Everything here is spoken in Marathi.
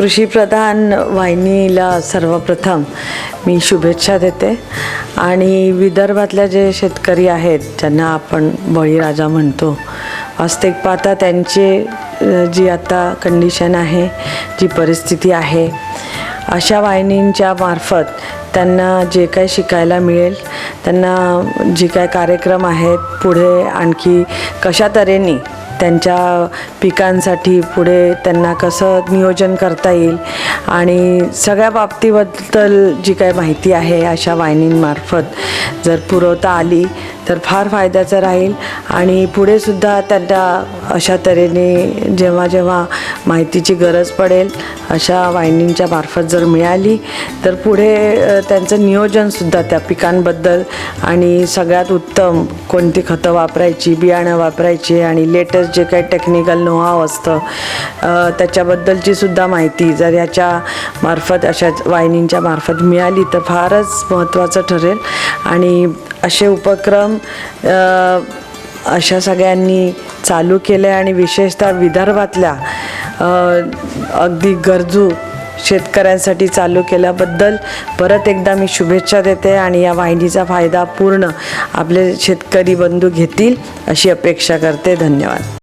कृषीप्रधान वाहिनीला सर्वप्रथम मी शुभेच्छा देते. आणि विदर्भातल्या जे शेतकरी आहेत ज्यांना आपण बळीराजा म्हणतो वास्तविक पाहता त्यांचे जी आता कंडिशन आहे जी परिस्थिती आहे अशा वाहिनींच्या मार्फत त्यांना जे काही शिकायला मिळेल त्यांना जे काय कार्यक्रम आहेत पुढे आणखी कशा तऱ्हेने त्यांच्या पिकांसाठी पुढे त्यांना कसं नियोजन करता येईल आणि सगळ्या बाबतीबद्दल जी काय माहिती आहे अशा वाहिनींमार्फत जर पुरवता आली तर फार फायद्याचं राहील. आणि पुढेसुद्धा त्यांना अशा तऱ्हेने जेव्हा जेव्हा माहितीची गरज पडेल. अशा वाहिनींच्या मार्फत जर मिळाली तर पुढे त्यांचं नियोजनसुद्धा त्या पिकांबद्दल आणि सगळ्यात उत्तम कोणती खतं वापरायची बियाणं वापरायची आणि लेटेस्ट जे काही टेक्निकल नोहाव असतं त्याच्याबद्दलची सुद्धा माहिती जर याच्या मार्फत अशा वाहिनींच्या मार्फत मिळाली तर फारच महत्त्वाचं ठरेल. आणि असे उपक्रम अशा सगळ्यांनी चालू केले आणि विशेषतः विदर्भातल्या अगदी गरजू शेतकऱ्यांसाठी चालू केल्याबद्दल परत एकदा मी शुभेच्छा देते आणि या वाहिनीचा फायदा पूर्ण आपले शेतकरी बंधू घेतील अशी अपेक्षा करते. धन्यवाद.